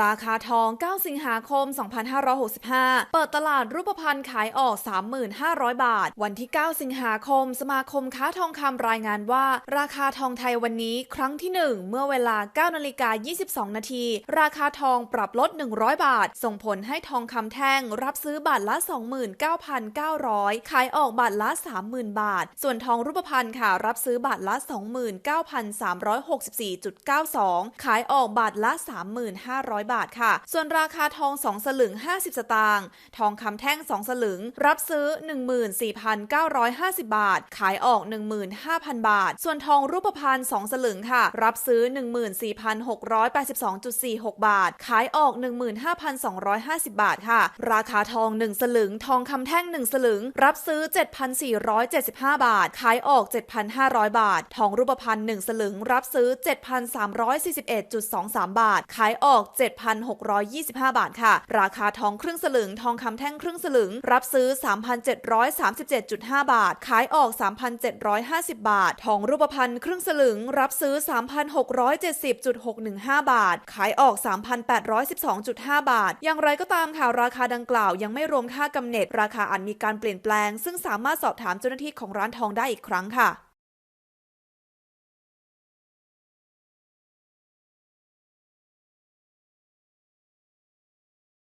ราคาทอง 9 สิงหาคม 2565 เปิดตลาดรูปพรรณขายออก 35,000 บาท วันที่ 9 สิงหาคม สมาคมค้าทองคำรายงานว่า ราคาทองไทยวันนี้ครั้งที่ 1 เมื่อเวลา 9 นาฬิกา 22 นาที ราคาทองปรับลด 100 บาท ส่งผลให้ทองคำแท่งรับซื้อบาทละ 29,900 ขายออกบาทละ 30,000 บาท ส่วนทองรูปพรรณค่ะ รับซื้อบาทละ 29,364.92 ขายออกบาทละ 3,500 500 บาทค่ะ ส่วนราคาทอง 2 สลึง 50 สตางค์ทองคำแท่ง 2 สลึง รับซื้อ 14,950 บาท ขายออก 15,000 บาท ส่วนทองรูปพรรณ2สลึงค่ะ รับซื้อ 14,682.46 บาท ขายออก 15,250 บาทค่ะ ราคาทอง 1 สลึง ทองคำแท่ง 1 สลึง รับซื้อ 7,475 บาท ขายออก 7,500 บาท ทองรูปพรรณ1สลึง รับซื้อ 7,341.23 บาท ขายออก 7 7,625 บาทค่ะ ราคาทองครึ่งสลึง ทองคำแท่งครึ่งสลึง รับซื้อ 3,737.5 บาท ขายออก 3,750 บาท ทองรูปพรรณครึ่งสลึง รับซื้อ 3,670.615 บาท ขายออก 3,812.5 บาท อย่างไรก็ตามค่ะ ราคาดังกล่าวยังไม่รวมค่ากำเนิดราคาอาจมีการเปลี่ยนแปลง ซึ่งสามารถสอบถามเจ้าหน้าที่ของร้านทองได้อีกครั้งค่ะ